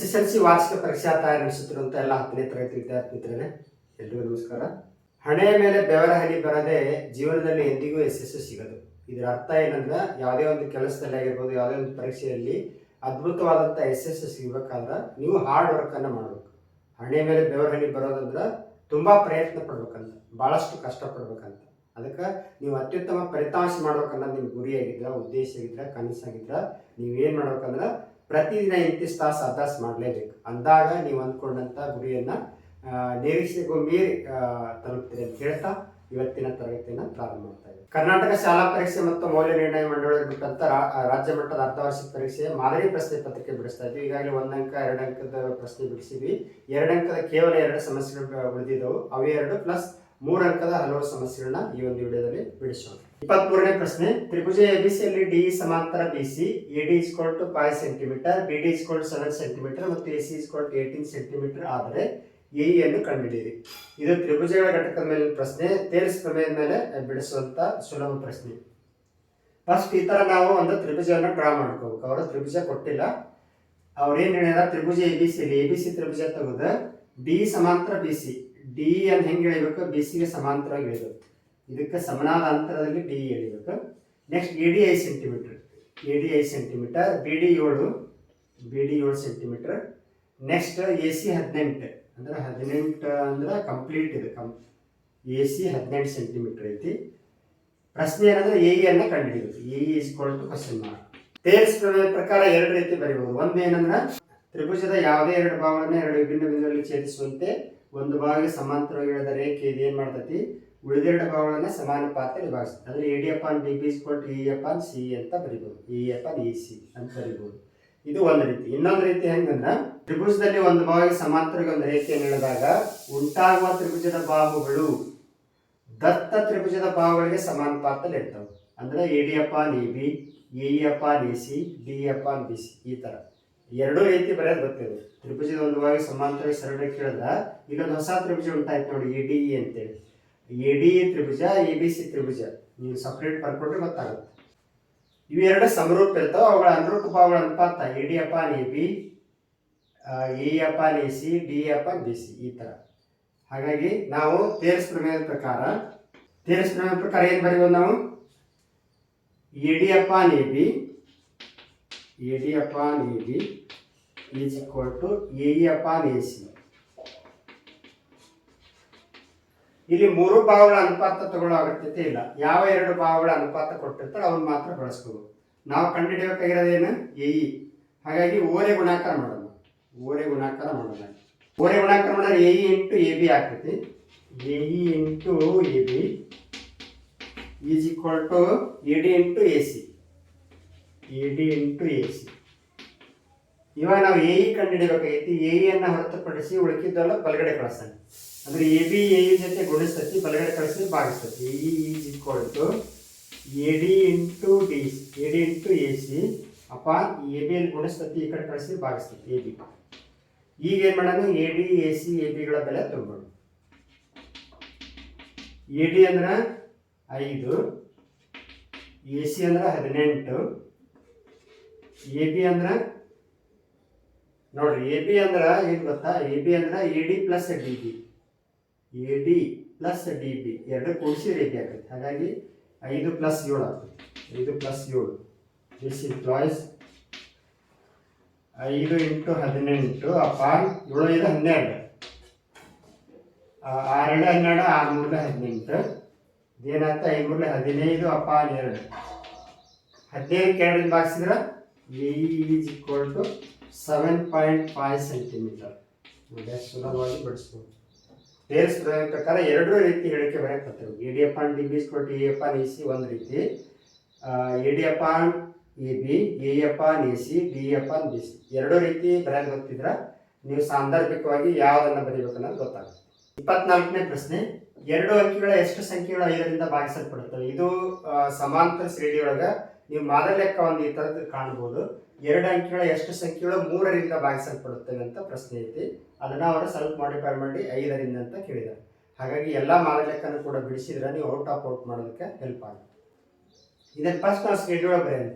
S S L C ವಾರ್ಷಿಕ ಪರೀಕ್ಷಾ ತಯಾರಿ ನಡೆಸುತ್ತಿರುವಂಥ ಎಲ್ಲ ಹತ್ತನೇ ತರಗತಿ ವಿದ್ಯಾರ್ಥಿ ಮಿತ್ರರೇ ಎಲ್ರಿಗೂ ನಮಸ್ಕಾರ. ಹಣೆಯ ಮೇಲೆ ಬೆವರ ಹನಿ ಬರದೆ ಜೀವನದಲ್ಲಿ ಎಂದಿಗೂ ಯಶಸ್ಸು ಸಿಗದು. ಇದರ ಅರ್ಥ ಏನಂದ್ರೆ ಯಾವುದೇ ಒಂದು ಕೆಲಸದಲ್ಲಿ ಆಗಿರ್ಬೋದು, ಯಾವುದೇ ಒಂದು ಪರೀಕ್ಷೆಯಲ್ಲಿ ಅದ್ಭುತವಾದಂಥ ಎಸ್ ಸಿಗಬೇಕಾದ್ರೆ ನೀವು ಹಾರ್ಡ್ ವರ್ಕನ್ನು ಮಾಡಬೇಕು. ಹಣೆಯ ಮೇಲೆ ಬೆವರ ಹನಿ ಬರೋದಂದ್ರೆ ತುಂಬ ಪ್ರಯತ್ನ ಪಡ್ಬೇಕಂತ ಭಾಳಷ್ಟು ಕಷ್ಟಪಡ್ಬೇಕಂತ. ಅದಕ್ಕೆ ನೀವು ಅತ್ಯುತ್ತಮ ಫಲಿತಾಂಶ ಮಾಡ್ಬೇಕನ್ನೋದು ನಿಮ್ಮ ಗುರಿಯಾಗಿದ್ರೆ, ಉದ್ದೇಶ ಆಗಿದ್ರೆ, ಕನಸಾಗಿದ್ರೆ ನೀವೇನು ಮಾಡ್ಬೇಕಂದ್ರೆ ಪ್ರತಿದಿನ ಇಂತಿಷ್ಟು ತಾಸು ಅಭ್ಯಾಸ ಮಾಡಲೇಬೇಕು. ಅಂದಾಗ ನೀವು ಅಂದ್ಕೊಂಡಂಥ ಗುರಿಯನ್ನು ನಿರೀಕ್ಷೆಗೂ ಮೀರಿ ತಲುಪ್ತೀರಿ ಅಂತ ಹೇಳ್ತಾ ಇವತ್ತಿನ ತರಗತಿಯನ್ನು ಪ್ರಾರಂಭ ಮಾಡ್ತಾ ಇದ್ದೀವಿ ಕರ್ನಾಟಕ ಶಾಲಾ ಪರೀಕ್ಷೆ ಮತ್ತು ಮೌಲ್ಯ ನಿರ್ಣಯ ಮಂಡಳಿ ಬಿಟ್ಟಂತ ರಾಜ್ಯ ಮಟ್ಟದ ಅರ್ಧವಾರ್ಷಿಕ ಪರೀಕ್ಷೆ ಮಾದರಿ ಪ್ರಶ್ನೆ ಪತ್ರಿಕೆ ಬಿಡಿಸ್ತಾ ಇದ್ವಿ. ಈಗಾಗಲೇ ಒಂದು ಅಂಕ, ಎರಡು ಅಂಕದ ಪ್ರಶ್ನೆ ಬಿಡಿಸಿದ್ವಿ. ಎರಡು ಅಂಕದ ಕೇವಲ ಎರಡು ಸಮಸ್ಯೆಗಳು ಉಳಿದಿದ್ದವು. ಅವೇ ಎರಡು ಪ್ಲಸ್ ಮೂರು ಅಂಕದ ಹಲವು ಸಮಸ್ಯೆಗಳನ್ನ ಈ ಒಂದು ವಿಡಿಯೋದಲ್ಲಿ ಬಿಡಿಸೋಣ. ಇಪ್ಪತ್ತ್ ಮೂರನೇ ಪ್ರಶ್ನೆ, ತ್ರಿಭುಜ ಎಬಿಸಿಯಲ್ಲಿ ಡಿ ಸಮಾಂತರ B C A D equal to five centimetre, B D equal seven centimetre ಮತ್ತು A C equal to eighteen centimetre ಆದರೆ ಎ ಅನ್ನು ಕಂಡುಹಿಡಿಯಿರಿ. ಇದು ತ್ರಿಭುಜಗಳ ಘಟಕದ ಮೇಲಿನ ಪ್ರಶ್ನೆ, ತೇರಿಸ್ ಪ್ರಮೇಯದ ಮೇಲೆ ಬಿಡಿಸುವಂತ ಸುಲಭ ಪ್ರಶ್ನೆ. ಫಸ್ಟ್ ಈ ಥರ ನಾವು ಒಂದು ತ್ರಿಭುಜವನ್ನು ಡ್ರಾ ಮಾಡ್ಕೋಬೇಕು. ಅವರು ತ್ರಿಭುಜ ಕೊಟ್ಟಿಲ್ಲ. ಅವ್ರು ಏನು ಹೇಳ್ಯಾರ ತ್ರಿಭುಜ A B C A B C ತ್ರಿಭುಜ ತೆಗೆದು ಡಿ ಸಮಾಂತರ ಬಿ ಸಿ ಡಿ ಅನ್ನು ಹೆಂಗೆ ಎಳಿಬೇಕು? ಬಿ ಸಿಗೆ ಸಮಾಂತರವಾಗಿ ಎಳಿಬೇಕು. ಇದಕ್ಕೆ ಸಮನಾದ ಅಂತರದಲ್ಲಿ ಡಿ ಎಳಿಬೇಕು. ನೆಕ್ಸ್ಟ್ ಎ ಡಿ ಐದು ಸೆಂಟಿಮೀಟರ್ ಎ ಡಿ ಐದು ಸೆಂಟಿಮೀಟರ್ ಬಿ ಡಿ ಏಳು ಬಿ ಡಿ ಏಳು ಸೆಂಟಿಮೀಟರ್ ನೆಕ್ಸ್ಟ್ ಎ ಸಿ ಹದಿನೆಂಟು. ಅಂದ್ರೆ ಹದಿನೆಂಟು ಅಂದ್ರೆ ಕಂಪ್ಲೀಟ್ ಇದೆ. ಕಂ ಎ ಸಿ ಹದಿನೆಂಟು ಸೆಂಟಿಮೀಟರ್ ಐತಿ. ಪ್ರಶ್ನೆ ಏನಂದ್ರೆ ಎ ಅನ್ನ ಕಂಡುಹಿಡಿಯೋದು A is to question mark Thales ಪ್ರಕಾರ ಎರಡು ರೀತಿ ಬರೀಬಹುದು. ಒಂದು ಏನಂದ್ರೆ ತ್ರಿಭುಜದ ಯಾವುದೇ ಎರಡು ಭಾಗಗಳನ್ನು ಎರಡು ವಿಭಿನ್ನ ಬಿಂದುಗಳಲ್ಲಿ ಛೇದಿಸುವಂತೆ ಒಂದು ಭಾಗಕ್ಕೆ ಸಮಾಂತರವಾಗಿ ರೇಖೆ ಇದು ಏನ್ ಮಾಡ್ತೈತಿ? ಉಳಿದೆರಡು ಭಾಗಗಳನ್ನ ಸಮಾನ ಪಾತ್ರ ವಿಭಾಗಿಸ್ತದೆ ಅಂದ್ರೆ A D upon D B equal E upon C ಅಂತ ಬರಿಬೋದು. ಇ ಅಪಾನ್ ಇ ಸಿ ಅಂತ ಬರಿಬೋದು. ಇದು ಒಂದು ರೀತಿ. ಇನ್ನೊಂದು ರೀತಿ ಹೆಂಗಂದ್ರೆ ತ್ರಿಭುಜದಲ್ಲಿ ಒಂದು ಭಾಗಕ್ಕೆ ಸಮಾಂತರಕ್ಕೆ ಒಂದು ರೇಖೆಯನ್ನು ಎಳೆದಾಗ ಉಂಟಾಗುವ ತ್ರಿಭುಜದ ಬಾಹುಗಳು ದತ್ತ ತ್ರಿಭುಜದ ಬಾಹುಗಳಿಗೆ ಪಾತ್ರ ಇರ್ತವೆ. ಅಂದ್ರೆ A D F on E B E F on E C D upon B C ಈ ತರ. ಎರಡೂ ರೀತಿ ಬರೆಯೋದು ಗೊತ್ತಿದೆ ತ್ರಿಭುಜದ ಒಂದು ಭಾಗ ಸಮಾಂತರ ಸರಳ ಈಗ ಇಲ್ಲೊಂದು ಹೊಸ ತ್ರಿಭುಜ ಉಂಟಾಯ್ತು ನೋಡಿ ಇ ಡಿ ಇ ಅಂತೇಳಿ. ಎ ಡಿ ತ್ರಿಭುಜ ಎ ಬಿ ಸಿ ತ್ರಿಭುಜ. ನೀವು ಸಪ್ರೇಟ್ ಬರ್ಕೊಂಡ್ರೆ ಗೊತ್ತಾಗುತ್ತೆ. ಇವೆರಡು ಸಮರೂಪ ಇರ್ತಾವೆ ಅವುಗಳ ಅನುರೂಪ ಭಾವಗಳ ಅನುಪಾತ A D upon A B A upon A C D upon B C ಈ ಥರ ಹಾಗಾಗಿ ನಾವು ತೇರ್ಸ್ ಪ್ರಮೇಯದ ಪ್ರಕಾರ ತೇರ್ಸ್ ಪ್ರಮೇಯದ ಪ್ರಕಾರ ಏನು ಬರೀಬೋದು ನಾವು? A D upon A B A D upon A B is equal to A E upon A C ಇಲ್ಲಿ ಮೂರು ಭಾವಗಳ ಅನುಪಾತ ತಗೊಳ್ಳೋ ಅಗತ್ಯತೆ ಇಲ್ಲ. ಯಾವ ಎರಡು ಭಾವಗಳ ಅನುಪಾತ ಕೊಟ್ಟಿರ್ತಾರೆ ಅವನ್ನ ಮಾತ್ರ ಬಳಸ್ಕೋಬೇಕು ನಾವು ಕಂಡುಹಿಡಿಯಬೇಕಾಗಿರೋದು ಏನು ಎ, ಇ. ಹಾಗಾಗಿ ಓರೆ ಗುಣಾಕಾರ ಮಾಡೋಣ. ಓರೆ ಗುಣಾಕಾರ ಮಾಡೋಣ. ಓರೆ ಗುಣಾಕಾರ ಮಾಡಿದ್ರೆ A, E into A, B ಆಗ್ತೈತಿ. A, E into A, B is equal to A, D into A, C. A, D into A, C. ಇವಾಗ ನಾವು ಎ, ಇ ಎಇ ಎ ಹೊರತುಪಡಿಸಿ ಉಳಿಕಿದ್ದೆಲ್ಲ ಬಲಗಡೆ ಕಳಿಸ್ತಾನೆ ಅಂದ್ರೆ ಎ ಬಿ ಎ ಯು ಜೊತೆ ಗುಣಿಸ್ತತಿ, ಬಲಗಡೆ ಕಳಿಸಿ ಭಾಗಿಸ್ತತಿ. E is equal to A D into D A D into A C ಅಪ್ಪ ಎ ಬಿ ಅಲ್ಲಿ ಗುಣಿಸ್ತತಿ, ಈ ಕಡೆ ಕಳಿಸಿ ಭಾಗಿಸ್ತತಿ ಎ ಬಿ ಈಗ ಏನು ಮಾಡೋಣ A D A C A ಬಿಗಳ ಬೆಲೆ ತುಂಬೋಣ ಎ ಡಿ ಅಂದ್ರೆ ಐದು. ಎ ಸಿ ಅಂದ್ರೆ ಹದಿನೆಂಟು. ಎ ಬಿ ಅಂದ್ರೆ, ನೋಡ್ರಿ ಎ ಬಿ ಅಂದ್ರೆ ಏನು ಗೊತ್ತಾ? ಎ ಬಿ ಅಂದ್ರೆ A D plus D B A D plus D B ಎರಡು ಕೂಡಿಸಿ ರೇಖೆ ಆಗುತ್ತೆ ಹಾಗಾಗಿ ಐದು ಪ್ಲಸ್ ಏಳು ಆಗ್ತದೆ. ಐದು ಪ್ಲಸ್ ಏಳು. ದಿಸ್ ಇಂಪ್ಲಾಯ್ಸ್ ಐದು ಇಂಟು ಹದಿನೆಂಟು ಅಪಾನ್ ಏಳು ಐದು ಹನ್ನೆರಡು ಆರೆಡು ಹನ್ನೆರಡು ಆರು ಮೂರಲೆ ಹದಿನೆಂಟು. ಇದೇನಾಗ್ತ ಐದು ಹದಿನೈದು ಅಪಾನ್ ಎರಡು. ಹದಿನೈದು ಎರಡರಿಂದ ಬಾಕ್ಸಿದ್ರೆ A is equal to seven point five centimetre ಸುಲಭವಾಗಿ ಬಿಡಿಸ್ಬೋದು. ಪ್ರಮೇಯ ಪ್ರಕಾರ ಎರಡೂ ರೀತಿ ಹೇಳಿಕೆ ಬರೆಯಕತ್ತೇವೆ E D on D B is equal D F on A C ಒಂದು ರೀತಿ. E D F on E B E F on A C D F on B C ಎರಡೂ ರೀತಿ ಬರೆಯೋದು ಗೊತ್ತಿದ್ರೆ ನೀವು ಸಾಂದರ್ಭಿಕವಾಗಿ ಯಾವುದನ್ನು ಬರೀಬೇಕು ಅನ್ನೋದು ಗೊತ್ತಾಗುತ್ತೆ. ಇಪ್ಪತ್ನಾಲ್ಕನೇ ಪ್ರಶ್ನೆ, ಎರಡು ಅಂಕಿಗಳ ಎಷ್ಟು ಸಂಖ್ಯೆಗಳು ಐದರಿಂದ ಭಾಗಿಸಲ್ಪಡುತ್ತವೆ? ಇದು ಸಮಾಂತರ ಶ್ರೇಣಿಯೊಳಗೆ ನೀವು ಮಾದರಿ ಲೆಕ್ಕ ಒಂದು ಈ ಥರದ್ದು ಕಾಣ್ಬೋದು. ಎರಡು ಅಂಕಿಗಳ ಎಷ್ಟು ಸಂಖ್ಯೆಗಳು ಮೂರರಿಂದ ಭಾಗಿಸಲ್ಪಡುತ್ತವೆ ಅಂತ ಪ್ರಶ್ನೆ ಐತಿ. ಅದನ್ನ ಅವರು ಸ್ವಲ್ಪ ಮಾಡಿಫೈ ಮಾಡಿ ಐದರಿಂದ ಅಂತ ಕೇಳಿದ್ದಾರೆ ಹಾಗಾಗಿ ಎಲ್ಲ ಮಾದರಿ ಕೂಡ ಬಿಡಿಸಿದ್ರೆ ನೀವು ಔಟ್ ಆಫ್ ಔಟ್ ಮಾಡೋದಕ್ಕೆ ಹೆಲ್ಪ್ ಆಗುತ್ತೆ. ಇದನ್ನು ಫಸ್ಟ್ ನಾವು ಸ್ಕೆಡ್ಯೂಲ್ ಬರೆಯೋಣ.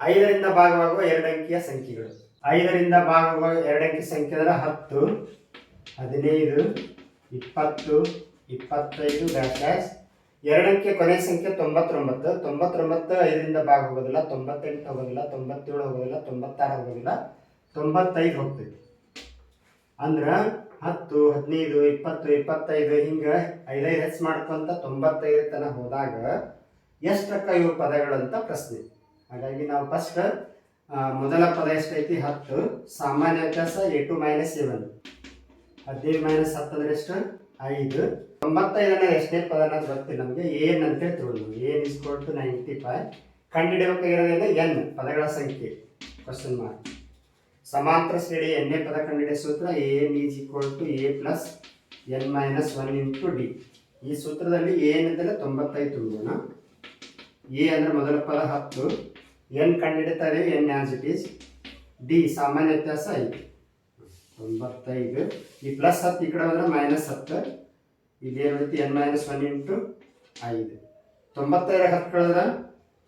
ಐದರಿಂದ ಭಾಗವಾಗುವ ಎರಡು ಅಂಕಿಯ ಸಂಖ್ಯೆಗಳು. ಐದರಿಂದ ಭಾಗವಾಗುವ ಎರಡು ಅಂಕಿ ಸಂಖ್ಯೆ ಅಂದ್ರೆ ಹತ್ತು, ಹದಿನೈದು, ಇಪ್ಪತ್ತು, ಇಪ್ಪತ್ತೈದು ಡ್ಯಾಶ್ ಡ್ಯಾಶ್ ಎರಡಕ್ಕೆ ಕೊನೆ ಸಂಖ್ಯೆ ತೊಂಬತ್ತೊಂಬತ್ತು. ತೊಂಬತ್ತೊಂಬತ್ತು ಐದರಿಂದ ಭಾಗ ಹೋಗೋದಿಲ್ಲ, ತೊಂಬತ್ತೆಂಟು ಹೋಗೋದಿಲ್ಲ, ತೊಂಬತ್ತೇಳು ಹೋಗೋದಿಲ್ಲ, ತೊಂಬತ್ತಾರು ಹೋಗೋದಿಲ್ಲ, ತೊಂಬತ್ತೈದು ಹೋಗ್ತೈತಿ. ಅಂದ್ರೆ ಹತ್ತು, ಹದಿನೈದು, ಇಪ್ಪತ್ತು, ಇಪ್ಪತ್ತೈದು, ಹಿಂಗೆ ಐದೈದು ಹೆಚ್ಚು ಮಾಡ್ಕೊಂತ ತೊಂಬತ್ತೈದು ತನ ಹೋದಾಗ ಎಷ್ಟಕ್ಕ ಇವು ಪದಗಳಂತ ಪ್ರಶ್ನೆ. ಹಾಗಾಗಿ ನಾವು ಫಸ್ಟ್ ಮೊದಲ ಪದ ಎಷ್ಟೈತಿ? ಹತ್ತು. ಸಾಮಾನ್ಯ ವ್ಯತ್ಯಾಸ ಎ ಟು ಮೈನಸ್ ಸೆವೆನ್ ಹದಿನೈದು ಮೈನಸ್ ಹತ್ತು ಅಂದ್ರೆ ಎಷ್ಟು? ಐದು. ತೊಂಬತ್ತೈದನ ಎಷ್ಟನೇ ಪದ ಅನ್ನೋದು ಗೊತ್ತಿಲ್ಲ ನಮಗೆ. ಏನ್ ಅಂತೇಳಿ ತಿಳ್ದು ಏನ್ ಇಸ್ಕೊಟ್ಟು ನೈಂಟಿ ಫೈವ್ ಕಂಡುಹಿಡಿಯಬೇಕಾಗಿರೋದ್ರಿಂದ ಎನ್ ಪದಗಳ ಸಂಖ್ಯೆ. ಕ್ವಶನ್ ಮಾರ್ಕ್ ಸಮಾಂತರ ಶ್ರೇಣಿ ಎನ್ನೇ ಪದ ಕಂಡುಹಿಡಿಯ ಸೂತ್ರ N is equal to A plus N minus one into D ಈ ಸೂತ್ರದಲ್ಲಿ ಏನಿದ್ರೆ ತೊಂಬತ್ತೈದು ತುಂಬೋಣ ಎ ಅಂದರೆ ಮೊದಲ ಪದ ಹತ್ತು. N ಕಂಡಿಡಿತಾರೆ N as it is D ಸಾಮಾನ್ಯ ವ್ಯತ್ಯಾಸ ಐದು. ತೊಂಬತ್ತೈದು. ಈ ಪ್ಲಸ್ ಹತ್ತು ಈ ಕಡೆ ಹೋದ್ರೆ ಮೈನಸ್ ಹತ್ತು. ಇಲ್ಲಿ ಏನೈತಿ ಎನ್ ಮೈನಸ್ ಒನ್ ಇಂಟು ಐದು. ತೊಂಬತ್ತೈದು ಹತ್ತು ಕಳೆದ್ರೆ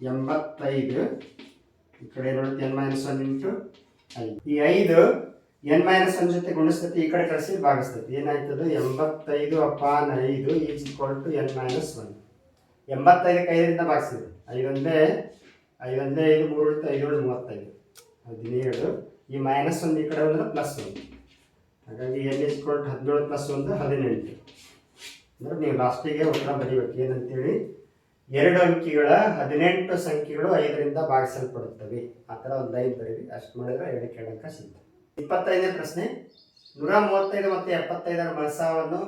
ಎಂಬತ್ತೈದು. ಈ ಕಡೆ ಏನೈತಿ ಎನ್ ಮೈನಸ್ ಒನ್ ಇಂಟು ಈ ಐದು ಎನ್ ಮೈನಸ್ ಒನ್ ಜೊತೆ ಗುಣಿಸ್ತತಿ, ಈ ಕಡೆ ಕಳಿಸಿ ಭಾಗಿಸ್ತತಿ. ಏನಾಯ್ತದ? ಎಂಬತ್ತೈದು ಅಪಾನ್ ಐದು is equal to N minus one. ಎಂಬತ್ತೈದಕ್ಕೆ ಐದರಿಂದ ಭಾಗಿಸಿದೆ. ಐದೊಂದೇ ಐದೊಂದೇ ಐದು ಮೂರು ಐದೇಳು ಮೂವತ್ತೈದು. ಹದಿನೇಳು. ಈ ಮೈನಸ್ ಒಂದು ಈ ಕಡೆ ಒಂದು ಪ್ಲಸ್ ಒಂದು. ಹಾಗಾಗಿ ಎನ್ ಇಸ್ ಕೊಟ್ಟು ಹದಿನೇಳು ಪ್ಲಸ್ ಒಂದು, ಹದಿನೆಂಟು. ಅಂದರೆ ನೀವು ಲಾಸ್ಟಿಗೆ ಉತ್ತರ ಬರೀಬೇಕು. ಏನಂತೇಳಿ? ಎರಡು ಅಂಕಿಗಳ ಹದಿನೆಂಟು ಸಂಖ್ಯೆಗಳು ಐದರಿಂದ ಭಾಗಿಸಲ್ಪಡುತ್ತವೆ. ಆ ಥರ ಒಂದು ಐದು ಬರೀರಿ, ಅಷ್ಟು ಮಾಡಿದ್ರೆ ಎರಡು ಅಂಕ ಸಿಗ್ತದೆ. ಇಪ್ಪತ್ತೈದನೇ ಪ್ರಶ್ನೆ. ನೂರ ಮೂವತ್ತೈದು ಮತ್ತು ಎಪ್ಪತ್ತೈದರ ಮಳಸಾವನ್ನು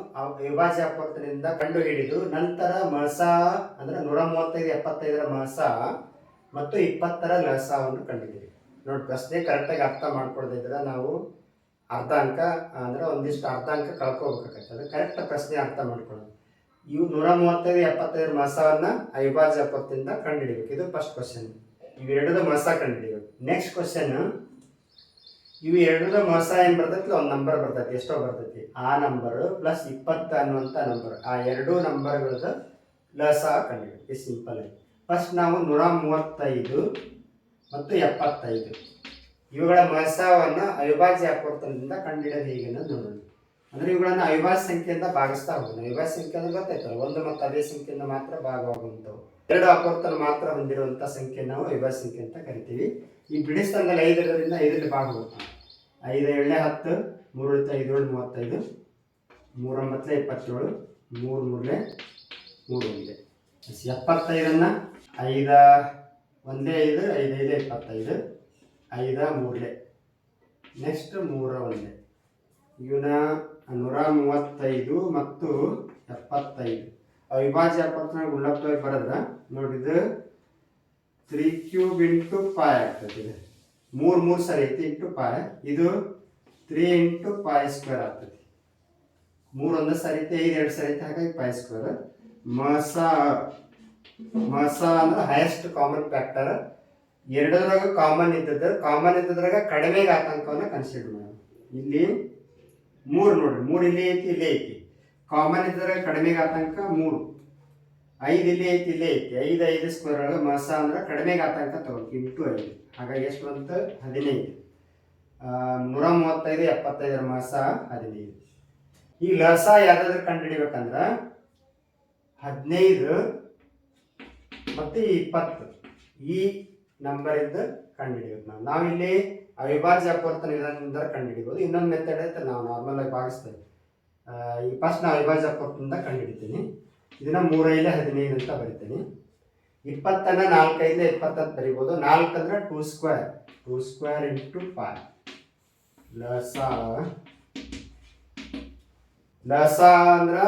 ವಿಭಾಜ್ಯ ಅಪವರ್ತನದಿಂದ ಕಂಡುಹಿಡಿದು ನಂತರ ಮಳಸ ಅಂದ್ರೆ ನೂರ ಮೂವತ್ತೈದು, ಎಪ್ಪತ್ತೈದರ ಮಳಸ ಮತ್ತು ಇಪ್ಪತ್ತರ ಲಸಾವನ್ನು ಕಂಡುಹಿಡಿರಿ ನೋಡಿ ಪ್ರಶ್ನೆ ಕರೆಕ್ಟಾಗಿ ಅರ್ಥ ಮಾಡ್ಕೊಳ್ದಿದ್ರೆ ನಾವು ಅರ್ಧ ಅಂಕ ಅಂದರೆ ಒಂದಿಷ್ಟು ಅರ್ಧ ಅಂಕ ಕಳ್ಕೊಬೇಕಾಗತ್ತೆ ಕರೆಕ್ಟ್ ಪ್ರಶ್ನೆ ಅರ್ಥ ಮಾಡ್ಕೊಳ್ಳೋದು. ಇವು ನೂರ ಮೂವತ್ತೈದು ಎಪ್ಪತ್ತೈದರ ಮಸವನ್ನ ಅವಿಭಾಜ್ಯ ಎಪ್ಪತ್ತಿಂದ ಕಂಡುಹಿಡಿಬೇಕು. ಇದು ಫಸ್ಟ್ ಕ್ವಶನ್ ಇವೆರಡದ ಮಸ ಕಂಡುಹಿಡಿಬೇಕು. ನೆಕ್ಸ್ಟ್ ಕ್ವಶನ್ ಇವು ಎರಡರ ಮಸ ಏನು ಬರ್ತೈತಿ? ಒಂದು ನಂಬರ್ ಬರ್ತೈತಿ. ಎಷ್ಟೋ ಬರ್ತೈತಿ. ಆ ನಂಬರ್ ಪ್ಲಸ್ ಇಪ್ಪತ್ತು ಅನ್ನುವಂಥ ನಂಬರ್ ಆ ಎರಡೂ ನಂಬರ್ಗಳದ ಲಸ ಕಂಡುಹಿಡಿಬೇಕು. ಸಿಂಪಲ್ ಆಗಿ ಫಸ್ಟ್ ನಾವು ನೂರ ಮೂವತ್ತೈದು ಮತ್ತು ಎಪ್ಪತ್ತೈದು. ಇವುಗಳ ಮಸವನ್ನು ಅವಿಭಾಜ್ಯ ಅಪವರ್ತನದಿಂದ ಕಂಡುಹಿಡಿಯೋದು ಹೇಗೆ ನೋಡೋಣ. ಅಂದ್ರೆ ಇವುಗಳನ್ನು ಅವಿಭಾಜ್ಯ ಸಂಖ್ಯೆಯಿಂದ ಭಾಗಿಸ್ತಾ ಹೋಗೋಣ ಅವಿಭಾಜ್ಯ ಸಂಖ್ಯೆ ಅಂದ್ರೆ ಗೊತ್ತಾಯ್ತಲ್ಲ? ಒಂದು ಮತ್ತು ಅದೇ ಸಂಖ್ಯೆಯಿಂದ ಮಾತ್ರ ಭಾಗವಾಗುವಂಥವು. ಎರಡು ಅಪವರ್ತನ ಮಾತ್ರ ಹೊಂದಿರುವಂಥ ಸಂಖ್ಯೆ ನಾವು ಅವಿಭಾಜ್ಯ ಸಂಖ್ಯೆ ಅಂತ ಕರಿತೀವಿ. ಈ ಬಿಡಿಸ್ತಂದಲ್ಲಿ ಐದರಿಂದ ಐದರಲ್ಲಿ ಭಾಗ ಐದು ಏಳನೇ ಹತ್ತು, ಮೂರು ಉಳಿತು ಐದು ಏಳು ಮೂವತ್ತೈದು ಮೂರೊಂಬತ್ತಲೇ ಇಪ್ಪತ್ತೇಳು, ಮೂರು ಮೂರನೇ ಮೂರು ಒಂದೇ ಎಪ್ಪತ್ತೈದನ್ನು ಐದ ಒಂದೇ ಐದು ಐದು ಐದು ಇಪ್ಪತ್ತೈದು ಐದ ಮೂರಲೆ ನೆಕ್ಸ್ಟ್ ಮೂರ ಒಂದೇ. ಇವನ ನೂರ ಮೂವತ್ತೈದು ಮತ್ತು ಎಪ್ಪತ್ತೈದು. ಅವಿಭಾಜ್ಯ ಅಪವರ್ತನ ಉಳ್ಳಪ್ತವಾಗಿ ಬರೋದ್ರ ನೋಡಿದ ತ್ರೀ ಕ್ಯೂಬ್ ಇಂಟು ಪಾಯ್ ಆಗ್ತದೆ ಇದು. ಮೂರು ಮೂರು ಸರಿ ಐತಿ, ಇಂಟು ಪಾಯ್ ಇದು ತ್ರೀ ಇಂಟು ಪಾಯ್ ಸ್ಕ್ವೇರ್ ಆಗ್ತದೆ. ಮೂರು ಒಂದು ಸರಿ ಐತಿ, ಐದು ಎರಡು ಸರಿ ಐತಿ, ಹಾಗಾಗಿ ಪಾಯ್ ಸ್ಕ್ವೇರ್. ಮಸ ಮಸ ಅಂದ್ರೆ ಹೈಯೆಸ್ಟ್ ಕಾಮನ್ ಫ್ಯಾಕ್ಟರ್ ಎರಡರಾಗ ಕಾಮನ್ ಇದ್ದದ್ದು ಕಾಮನ್ ಇದ್ದದ್ರಾಗ ಕಡಿಮೆ ಆತಂಕವನ್ನು ಕನ್ಸಿಡರ್ ಮಾಡೋದು. ಇಲ್ಲಿ ಮೂರು ನೋಡ್ರಿ ಮೂರು ಇಲ್ಲಿ ಐತಿ, ಇಲ್ಲೇ ಐತಿ. ಕಾಮನ್ ಇದ್ದರೆ ಕಡಿಮೆ ಆತಂಕ ಮೂರು. ಐದು ಇಲ್ಲಿ ಐತಿ, ಇಲ್ಲೇ ಐತಿ. ಐದು ಐದು ಸ್ಕ್ವೇರ್ ಒಳಗೆ ಮಸ ಅಂದ್ರೆ ಕಡಿಮೆ ಆತಂಕ ತಗೋಬೇಕು ಇಂಟು ಐದು. ಹಾಗಾಗಿ ಎಷ್ಟು ಬಂತು? ಹದಿನೈದು. ನೂರ ಮೂವತ್ತೈದು, ಎಪ್ಪತ್ತೈದರ ಮಸ ಹದಿನೈದು. ಈ ಲಸ ಯಾವ್ದಾದ್ರು ಕಂಡುಹಿಡಿಬೇಕಂದ್ರೆ ಹದಿನೈದು ಮತ್ತು ಇಪ್ಪತ್ತು. ಈ ನಂಬರ್ ಇದ್ದು ಕಂಡುಹಿಡಿಬೇಕು ನಾವು. ನಾವಿಲ್ಲಿ ಅವಿಭಾಜ್ಯ ಅಪವರ್ತನ ವಿಧಾನದಿಂದ ಕಂಡುಹಿಡಿಬೋದು. ಇನ್ನೊಂದು ಮೆಥಡ್ ಐತೆ, ನಾವು ನಾರ್ಮಲ್ ಆಗಿ ಭಾಗಿಸ್ತೇವೆ. ಈ ಫಸ್ಟ್ ನಾವು ಅವಿಭಾಜ್ಯ ಅಪವರ್ತನದಿಂದ ಕಂಡುಹಿಡಿತೀನಿ. ಇದನ್ನ ಮೂರೈದು ಹದಿನೈದು ಅಂತ ಬರಿತೀನಿ. ಇಪ್ಪತ್ತನ್ನ ನಾಲ್ಕೈದು ಇಪ್ಪತ್ತಂತ ಬರಿಬೋದು. ನಾಲ್ಕು ಅಂದ್ರೆ two square two square into five ಲಸ. ಲಸ ಅಂದ್ರ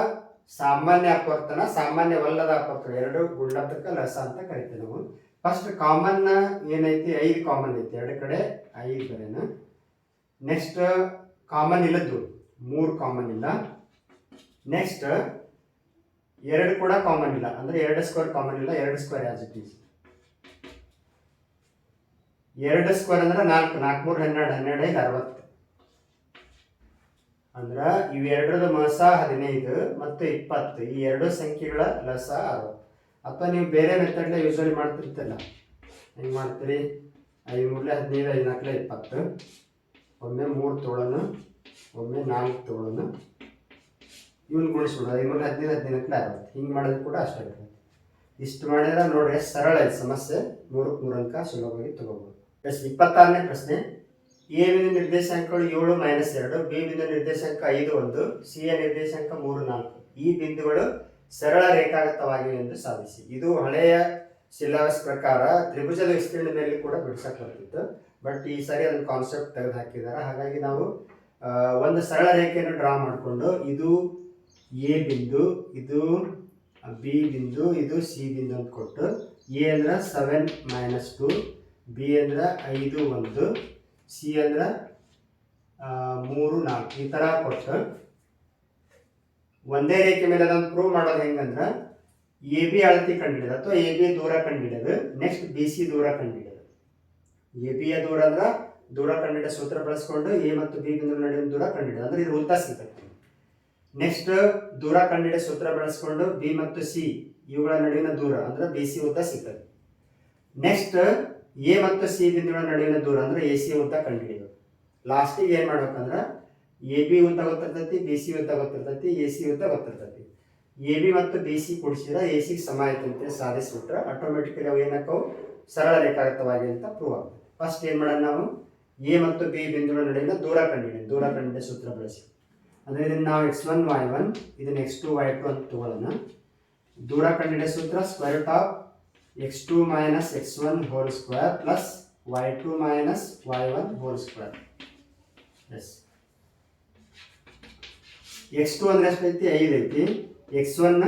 ಸಾಮಾನ್ಯ ಅಪವರ್ತನ ಸಾಮಾನ್ಯವಲ್ಲದ ಅಪವರ್ತನ ಎರಡು ಗುಳ್ಳದಕ್ಕೆ ಲಸ ಅಂತ ಕರಿತೀವಿ ನಾವು. ಫಸ್ಟ್ ಕಾಮನ್ ಏನೈತಿ? ಐದು ಕಾಮನ್ ಐತಿ. ಎರಡು ಕಡೆ ಐದು ಬರೇನ. ನೆಕ್ಸ್ಟ್ ಕಾಮನ್ ಇಲ್ಲದ್ದು. ಮೂರು ಕಾಮನ್ ಇಲ್ಲ. ನೆಕ್ಸ್ಟ್ ಎರಡು ಕೂಡ ಕಾಮನ್ ಇಲ್ಲ. ಅಂದ್ರೆ ಎರಡು ಸ್ಕ್ವೇರ್ ಕಾಮನ್ ಇಲ್ಲ, ಎರಡು ಸ್ಕ್ವೇರ್ ಆಸ್ ಇಟ್ ಈಸ್ ಎರಡು ಸ್ಕ್ವೇರ್ ಅಂದ್ರೆ ನಾಲ್ಕು. ನಾಲ್ಕು, ಮೂರು, ಹನ್ನೆರಡು. ಹನ್ನೆರಡು ಐದು, ಅರವತ್ತು. ಅಂದ್ರೆ ಇವೆರಡರದ ಮಸ ಹದಿನೈದು ಮತ್ತು ಇಪ್ಪತ್ತು. ಈ ಎರಡು ಸಂಖ್ಯೆಗಳ ಲಸ ಅರವತ್ತು. ಅಥವಾ ನೀವು ಬೇರೆ ಮೆಥಡ್ನ ಯೂಸಲಿ ಮಾಡ್ತಿರ್ತಲ್ಲ ಹೆಂಗೆ ಮಾಡ್ತೀರಿ? ಐದು ಮೂರಲೆ ಹದಿನೈದು ಐದು ನಾಲ್ಕಲೆ ಇಪ್ಪತ್ತು. ಒಮ್ಮೆ ಮೂರು ತೋಳನ್ನು ಒಮ್ಮೆ ನಾಲ್ಕು ತೋಳನ್ನು ಇವನ್ ಐದು ಐನೂರ ಹದಿನೈದು ಹದಿನೈದಕ್ಕೆ ಆಗುತ್ತೆ ಹಿಂಗೆ ಮಾಡೋದು ಕೂಡ ಅಷ್ಟೇ ಇರ್ತದೆ ಇಷ್ಟು ಮಾಡಿದ್ರೆ ನೋಡ್ರಿ, ಸರಳ ಇದೆ ಸಮಸ್ಯೆ. ಮೂರಕ್ಕೆ ಮೂರು ಅಂಕ ಸುಲಭವಾಗಿ ತಗೋಬೋದು. ಎಸ್, ಇಪ್ಪತ್ತಾರನೇ ಪ್ರಶ್ನೆ. ಎ ಬಿಂದು ನಿರ್ದೇಶಾಂಕಗಳು ಏಳು ಮೈನಸ್ ಎರಡು, ಬಿ ಬಿಂದು ನಿರ್ದೇಶಾಂಕ ಐದು ಒಂದು, ಸಿ ಎ ನಿರ್ದೇಶಾಂಕ ಮೂರು ನಾಲ್ಕು. ಈ ಬಿಂದುಗಳು ಸರಳ ರೇಖಾಗತವಾಗಿವೆ ಎಂದು ಸಾಧಿಸಿ. ಇದು ಹಳೆಯ ಸಿಲಬಸ್ ಪ್ರಕಾರ ತ್ರಿಭುಜದ ವಿಸ್ತೀರ್ಣದಲ್ಲಿ ಕೂಡ ಬಿಡಿಸಕ್ಕೆ ಬರ್ತಿತ್ತು. ಬಟ್ ಈ ಸಾರಿ ಅದನ್ನ ಕಾನ್ಸೆಪ್ಟ್ ತೆಗೆದು ಹಾಕಿದ್ದಾರೆ. ಹಾಗಾಗಿ ನಾವು ಒಂದು ಸರಳ ರೇಖೆಯನ್ನು ಡ್ರಾ ಮಾಡಿಕೊಂಡು ಇದು ಎ ಬಿಂದು, ಇದು ಬಿ ಬಿಂದು, ಇದು ಸಿ ಬಿಂದು ಅಂತ ಕೊಟ್ಟು ಎ ಅಂದ್ರೆ ಸೆವೆನ್ ಮೈನಸ್ ಟು ಬಿ ಅಂದ್ರೆ ಐದು ಒಂದು, ಸಿ ಅಂದ್ರೆ ಮೂರು ನಾಲ್ಕು ಈ ಥರ ಕೊಟ್ಟು ಒಂದೇ ರೇಖೆ ಮೇಲೆ ಅದನ್ನು ಪ್ರೂವ್ ಮಾಡೋದು ಹೆಂಗಂದ್ರೆ ಎ ಬಿ ಅಳತಿ ಕಂಡುಹಿಡಿಯೋದು ಅಥವಾ ಎ ಬಿ ದೂರ ಕಂಡುಹಿಡಿಯೋದು. ನೆಕ್ಸ್ಟ್ ಬಿ ಸಿ ದೂರ ಕಂಡುಹಿಡಿಯೋದು. ಎ ಬಿಯ ದೂರ ಅಂದ್ರೆ ದೂರ ಕಂಡಿಡ ಸೂತ್ರ ಬಳಸ್ಕೊಂಡು ಎ ಮತ್ತು ಬಿ ಬಿಂದು ನಡುವಿನ ದೂರ ಕಂಡುಹಿಡಿಯೋದು. ಅಂದ್ರೆ ಇದು ಉಲ್ಟಾ ಸಿಗುತ್ತೆ ನೆಕ್ಸ್ಟ್ ದೂರ ಕಂಡಿಡಿಯೋ ಸೂತ್ರ ಬಳಸ್ಕೊಂಡು ಬಿ ಮತ್ತು ಸಿ ಇವುಗಳ ನಡುವಿನ ದೂರ ಅಂದ್ರೆ ಬಿ ಸಿ ಉದ್ದ ಸಿಗ್ತದೆ. ನೆಕ್ಸ್ಟ್ ಎ ಮತ್ತು ಸಿ ಬಿಂದುಗಳ ನಡುವಿನ ದೂರ ಅಂದ್ರೆ ಎ ಸಿ ಉದ್ದ ಕಂಡುಹಿಡಿಯೋದು. ಲಾಸ್ಟಿಗೆ ಏನು ಮಾಡ್ಬೇಕಂದ್ರೆ ಎ ಬಿ ಅಂತ ಗೊತ್ತಿರ್ತೈತಿ ಬಿ ಸಿ ಅಂತ ಗೊತ್ತಿರ್ತೈತಿ ಎ ಸಿ ಅಂತ ಗೊತ್ತಿರ್ತೈತಿ. ಎ ಬಿ ಮತ್ತು ಬಿ ಸಿ ಕೂಡಿಸಿದ್ರೆ ಎ ಸಿಗೆ ಸಮ ಆಯ್ತು ಅಂತ ಸಾಧಿಸ್ಬಿಟ್ರೆ ಆಟೋಮೆಟಿಕಲಿ ಅವು ಏನಕ್ಕವು? ಸರಳ ರೇಖಾಗತವಾಗಿ ಅಂತ ಪ್ರೂವ್ ಆಗುತ್ತೆ ಫಸ್ಟ್ ಏನು ಮಾಡೋಣ ನಾವು? ಎ ಮತ್ತು ಬಿ ಬಿಂದುಗಳ ನಡುವಿನ ದೂರ ಕಂಡುಹಿಡಿಯೋಣ. ದೂರ ಕಂಡಿದೆ ಸೂತ್ರ ಬಳಸಿ. ಅಂದರೆ ಇದನ್ನು ನಾವು ಎಕ್ಸ್ ಒನ್ ವೈ ಒನ್ ಇದನ್ನು ಎಕ್ಸ್ ಟು ವೈ ಟು ಅಂತ ತಗೊಳ್ಳೋಣ. ದೂರ ಕಂಡಿಡಿಯ ಸೂತ್ರ square top X two minus X one whole square plus Y two minus Y one whole square S X two ಅಂದ್ರೆ ಎಷ್ಟು ಐತಿ? ಐದು ಐತಿ. ಎಕ್ಸ್ ಒನ್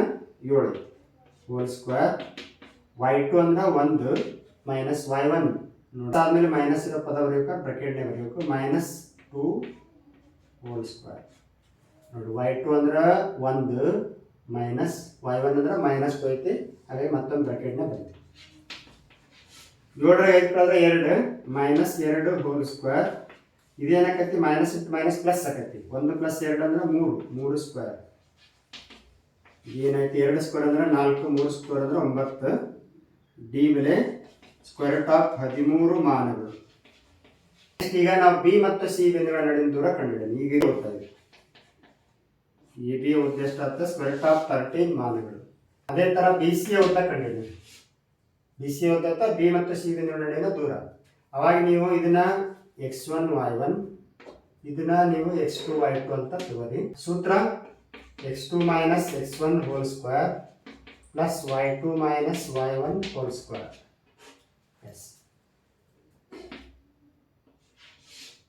ಏಳು. ಐತಿ ಹೋಲ್ ಸ್ಕ್ವೇರ್. ವೈ ಟು ಅಂದ್ರೆ ಒಂದು ಮೈನಸ್ ವೈ ಒನ್. ಆದ್ಮೇಲೆ ಮೈನಸ್ ಇರೋ ಪದ ಬರೀಬೇಕು ಬ್ರಕೆಟ್ನೇ ಬರೀಬೇಕು ಮೈನಸ್ ಟು ಹೋಲ್ ಸ್ಕ್ವೇರ್. ನೋಡಿ ವೈ ಟು ಅಂದ್ರೆ ಒಂದು ಮೈನಸ್ ವೈ ಒನ್ ಅಂದ್ರೆ ಮೈನಸ್ ಟು ಐತಿ. ಹಾಗೆ ಮತ್ತೊಂದು ಬ್ರಕೆಟ್ನ ಬರೀತೀವಿ. ಏಳರ ಐದು ಕಳೆದ್ರೆ ಎರಡು. ಮೈನಸ್ ಎರಡು ಹೋಲ್ ಸ್ಕ್ವೇರ್. ಇದೇನಾಕತಿ ಮೈನಸ್ ಇತ್ತು ಮೈನಸ್ ಪ್ಲಸ್ ಆಕತಿ. ಒಂದು ಪ್ಲಸ್ ಎರಡು ಅಂದ್ರೆ ಮೂರು ಮೂರು ಸ್ಕ್ವೇರ್ ಏನಾಯ್ತು? ಎರಡು ಸ್ಕ್ವೇರ್ ಅಂದ್ರೆ ನಾಲ್ಕು, ಮೂರು ಸ್ಕ್ವೇರ್ ಅಂದ್ರೆ ಒಂಬತ್ತು. ಡಿ ಮೇಲೆ ಸ್ಕ್ವೇರ್ ಆಫ್ ಹದಿಮೂರು ಮಾನಗಳು. ಈಗ ನಾವು ಬಿ ಮತ್ತು ಸಿ ಬಿಂದುಗಳ ನಡುವಿನ ದೂರ ಕಂಡುಹಿಡಿಯೋಣ. ಈಗ ಓದ್ತಾ ಎ ಬಿ ಉದ್ದ ಎಷ್ಟಾಗ್ತದೆ? ಸ್ಕ್ವೇರ್ ಆಫ್ ತರ್ಟೀನ್ ಮಾನಗಳು. ಅದೇ ಥರ ಬಿ ಸಿ ಉದ್ದ ಕಂಡುಹಿಡಿಯೋಣ. ಬಿ ಸಿ ಉದ್ದ ಬಿ ಮತ್ತು ಸಿ ಬಿಂದುಗಳ ನಡುವಿನ ದೂರ. ಅವಾಗ ನೀವು ಇದನ್ನ ಎಕ್ಸ್ ಒನ್ ವೈ ಒನ್ ಇದನ್ನ ನೀವು ಎಕ್ಸ್ ಟು ವೈ ಟು ಅಂತ ತಗೋರಿ. ಸೂತ್ರ X two minus X one whole square plus Y two minus Y one whole square S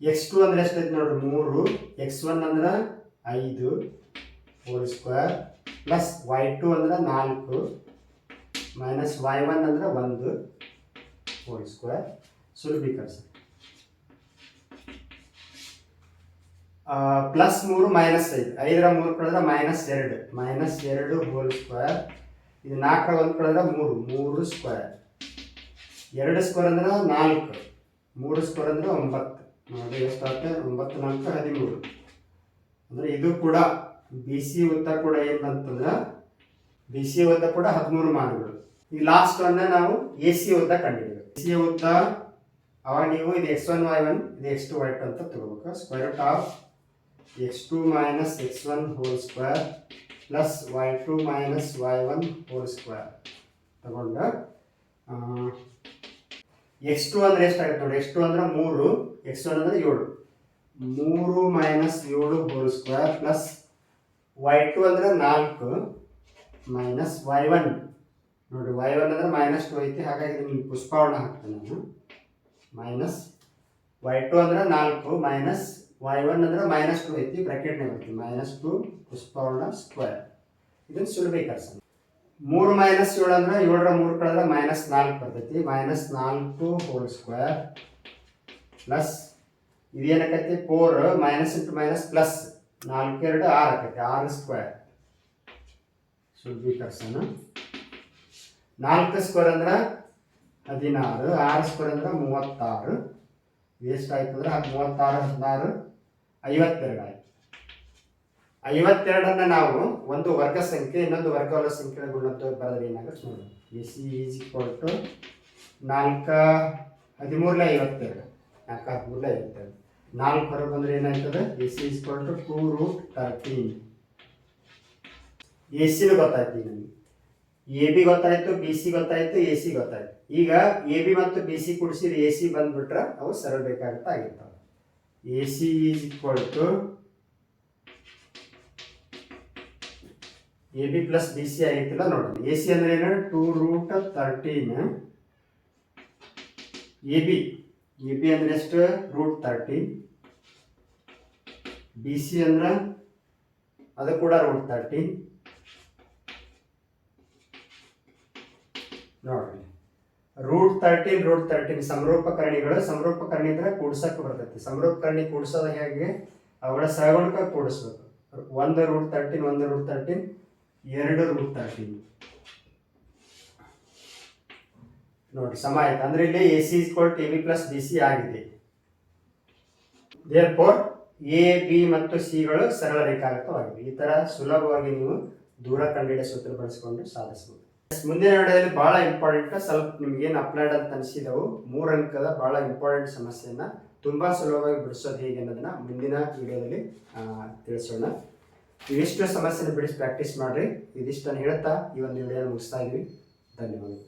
X two ಅಂದ್ರೆ ಎಷ್ಟೈತೆ ನೋಡ್ರಿ? ಮೂರು. ಎಕ್ಸ್ ಒನ್ ಅಂದ್ರೆ ಐದು whole square plus Y two ಅಂದ್ರೆ ನಾಲ್ಕು ಮೈನಸ್ ವೈ ಒನ್ ಅಂದ್ರೆ ಒಂದು ಹೋಲ್ ಸ್ಕ್ವೇರ್ ಸುಲಭೀಕರಿಸಿ ಪ್ಲಸ್ ಮೂರು ಮೈನಸ್ ಐದು. ಐದರ ಮೂರು ಕಳೆದ್ರೆ ಮೈನಸ್ ಎರಡು. ಮೈನಸ್ ಎರಡು ಹೋಲ್ ಸ್ಕ್ವೇರ್ ಇದು ನಾಲ್ಕರ ಒಂದು ಕಳೆದ್ರೆ ಮೂರು. ಮೂರು ಸ್ಕ್ವೇರ್ ಎರಡು ಸ್ಕ್ವೇರ್ ಅಂದ್ರೆ ನಾಲ್ಕು. ಮೂರು ಸ್ಕ್ವೇರ್ ಅಂದ್ರೆ ಒಂಬತ್ತು. ನೋಡಿ ಎಷ್ಟಾಗುತ್ತೆ ಒಂಬತ್ತು, ನಾಲ್ಕು, ಹದಿಮೂರು. ಅಂದರೆ ಇದು ಕೂಡ ಬಿ ಸಿ ಉದ್ದ ಕೂಡ ಏನಂತಂದ್ರೆ ಬಿ ಸಿ ಉದ್ದ ಕೂಡ ಹದಿಮೂರು ಮಾರ್ಗಳು ಈ ಲಾಸ್ಟ್ ಅನ್ನ ನಾವು ಎ ಸಿ ಉದ್ದ ಕಂಡಿದ್ದೀವಿ. ಎ ಸಿ ಉದ್ದ ಅವಾಗ ನೀವು ಇದು ಎಕ್ಸ್ ಒನ್ ವೈ ಒನ್ ಇದು ಎಕ್ಸ್ ಟು ವೈ ಟು ಅಂತ ತಗೋಬೇಕು. Square of X two minus X one whole square plus Y two minus Y one whole square ತಗೊಂಡು ಎಕ್ಸ್ ಟು ಅಂದರೆ ಎಷ್ಟಾಗುತ್ತೆ ನೋಡಿ ಎಕ್ಸ್ ಟು ಅಂದ್ರೆ ಮೂರು ಎಕ್ಸ್ ಒನ್ ಅಂದರೆ ಏಳು. ಮೂರು ಮೈನಸ್ ಏಳು whole square plus Y two ಅಂದ್ರೆ ನಾಲ್ಕು ಮೈನಸ್ ವೈ ಒನ್ ನೋಡಿ ವೈ ಒನ್ ಅಂದರೆ ಮೈನಸ್ ಟು ಐತಿ, ಹಾಗಾಗಿ ನಿಮ್ಗೆ ಪುಷ್ಪಾವಣ ಹಾಕ್ತೇನೆ ನಾನು. ಮೈನಸ್ ವೈ ಟು ಅಂದ್ರೆ ನಾಲ್ಕು ಮೈನಸ್ ವೈ ಒನ್ ಅಂದ್ರೆ ಮೈನಸ್ ಟು ಐತಿ ಬ್ರಾಕೆಟ್ನೇ ಬರ್ತೀವಿ ಮೈನಸ್ ಟು ಪುಷ್ಪವರ್ಣ ಸ್ಕ್ವೇರ್ ಇದನ್ನು ಸುಲಭೀಕರಿಸೋಣ ಮೂರು ಮೈನಸ್ ಏಳು ಅಂದ್ರೆ ಏಳರ ಮೂರು ಕಳೆದ್ರೆ ಮೈನಸ್ ನಾಲ್ಕು ಬರ್ತೈತಿ. ಮೈನಸ್ ನಾಲ್ಕು whole square plus ಇದೇನಕೈತಿ four minus into minus plus ನಾಲ್ಕು ಎರಡು ಆರು ಆಕೈತಿ. ಆರು ಸ್ಕ್ವೇರ್ ಸುಲಭೀಕರಿಸೋಣ ನಾಲ್ಕು ಸ್ಕ್ವೇರ್ ಅಂದ್ರೆ ಹದಿನಾರು, ಆರು ಸ್ಕ್ವೇರ್ ಅಂದ್ರೆ ಮೂವತ್ತಾರು. ಎಷ್ಟಾಯ್ತು ಅಂದ್ರೆ ಅದು ಮೂವತ್ತಾರು ಹದಿನಾರು. ಐವತ್ತೆರಡು ಆಯ್ತು. ಐವತ್ತೆರಡನ್ನ ನಾವು ಒಂದು ವರ್ಗ ಸಂಖ್ಯೆ, ಇನ್ನೊಂದು ವರ್ಗವಲ್ಲ ಸಂಖ್ಯೆ ಗುಣತ್ವ ಬರೆದ್ರೆ ಏನಾಗುತ್ತೆ ನೋಡಿ. S C is equal to ನಾಲ್ಕು ಹದಿಮೂರಲೆ ಐವತ್ತೆರಡು. ನಾಲ್ಕು ಹದಿಮೂರಲೆ ಐವತ್ತೆರಡು. ನಾಲ್ಕು ಹೊರಗೆ ಬಂದ್ರೆ ಏನಾಗ್ತದೆ A C is to two root thirteen. A ಸಿನು ಗೊತ್ತಾಯ್ತು ನಮಗೆ. ಎ ಬಿ ಗೊತ್ತಾಯಿತು, ಬಿ ಸಿ ಗೊತ್ತಾಯಿತು, ಎ ಸಿ ಗೊತ್ತಾಯ್ತು. ಈಗ ಎ ಬಿ ಮತ್ತು ಬಿ ಸಿ ಕುಡಿಸಿದ ಎ ಸಿ ಬಂದ್ಬಿಟ್ರೆ ಅವು ಸರಳ ಬೇಕಾಗುತ್ತೆ ಆಗಿರ್ತಾವೆ. A C is equal to A B plus B C ಆಗಿತ್ತಿಲ್ಲ ನೋಡೋಣ. ಎ ಸಿ ಅಂದ್ರೆ ಏನು? Two root thirteen A B A B ಅಂದ್ರೆ ಎಷ್ಟು? ರೂಟ್ ತರ್ಟೀನ್ ಬಿ ಸಿ ಅಂದ್ರೆ ಅದು ಕೂಡ ರೂಟ್ ತರ್ಟೀನ್ ನೋಡ್ರಿ. ರೂಟ್ ತರ್ಟೀನ್ ರೂಟ್ ತರ್ಟೀನ್ ಸಮರೂಪಕರಣಿಗಳು, ಸಮರೂಪಕರಣಿ ಅಂದ್ರೆ ಕೂಡ್ಸಕ್ಕೆ ಬರ್ತೈತಿ. ಸಮರೂಪಕರಣಿ ಕೂಡ್ಸೋದು ಹೇಗೆ? ಅವುಗಳ ಸಹಗುಣಕ ಕೂಡಿಸ್ಬೇಕು. ಒಂದು ರೂಟ್ ತರ್ಟೀನ್ ಒಂದು ರೂಟ್ ತರ್ಟೀನ್ ಎರಡು ರೂಟ್ ತರ್ಟೀನ್ ನೋಡಿ, ಸಮ ಆಯ್ತು. ಅಂದ್ರೆ ಇಲ್ಲಿ A C ಇಸ್ಕೊಳ್ T V plus B C ಆಗಿದೆ. ದೇರ್ ಫೋರ್ ಎ ಬಿ ಮತ್ತು ಸಿಗಳು ಸರಳ ರೇಖಾಗತವಾಗಿವೆ. ಈ ತರ ಸುಲಭವಾಗಿ ನೀವು ದೂರ ಕಂಡಿಡಿಯ ಸೂತ್ರ ಬಳಸಿಕೊಂಡು ಸಾಧಿಸಬಹುದು. ಮುಂದಿನ ವಿಡಿಯೋದಲ್ಲಿ ಬಹಳ ಇಂಪಾರ್ಟೆಂಟ್ ಸ್ವಲ್ಪ ನಿಮ್ಗೆ ಏನು ಅಪ್ಲೈಡ್ ಅಂತ ಅನಿಸಿದವು. ಮೂರು ಅಂಕದ ಬಹಳ ಇಂಪಾರ್ಟೆಂಟ್ ಸಮಸ್ಯೆಯನ್ನ ತುಂಬಾ ಸುಲಭವಾಗಿ ಬಿಡಿಸೋದು ಹೇಗೆ ಅನ್ನೋದನ್ನ ಮುಂದಿನ ವಿಡಿಯೋದಲ್ಲಿ ತಿಳಿಸೋಣ. ಇವಿಷ್ಟು ಸಮಸ್ಯೆನ ಬಿಡಿಸಿ ಪ್ರಾಕ್ಟೀಸ್ ಮಾಡ್ರಿ. ಇದಿಷ್ಟನ್ನು ಹೇಳ್ತಾ ಈ ಒಂದು ವಿಡಿಯೋ ಮುಗಿಸ್ತಾ ಇದ್ವಿ. ಧನ್ಯವಾದಗಳು.